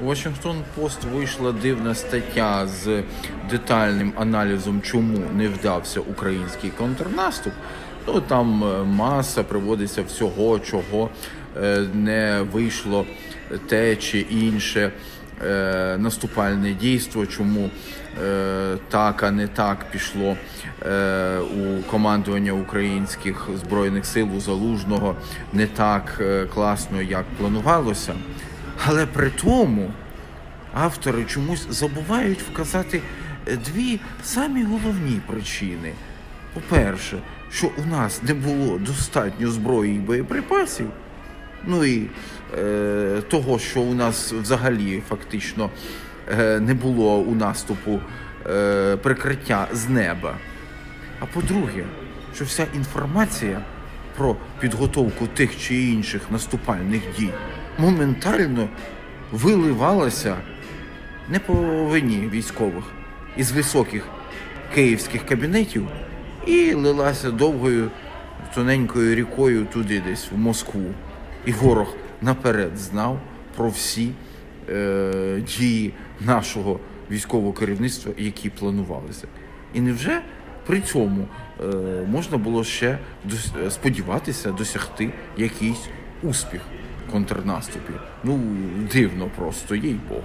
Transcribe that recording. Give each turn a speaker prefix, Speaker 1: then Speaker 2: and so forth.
Speaker 1: У Washington Post вийшла дивна стаття з детальним аналізом, чому не вдався український контрнаступ. Ну там е, маса приводиться всього, чого е, не вийшло те чи інше е, наступальне дійство, чому так, а не так пішло у командування українських збройних сил у залужного не так класно, як планувалося. Але при тому автори чомусь забувають вказати е, дві самі головні причини. По-перше, що у нас не було достатньо зброї і боєприпасів. Ну і е, того, що у нас взагалі фактично е, не було у наступу е, прикриття з неба. А по-друге, що вся інформація про підготовку тих чи інших наступальних дій моментально виливалася не по вині військових із високих київських кабінетів і лилася довгою тоненькою рікою туди десь в Москву. І ворог наперед знав про всі е, дії нашого військового керівництва, які планувалися. І невже при цьому е, можна було ще сподіватися досягти якийсь успіх контрнаступі? Ну, дивно просто, їй Богу.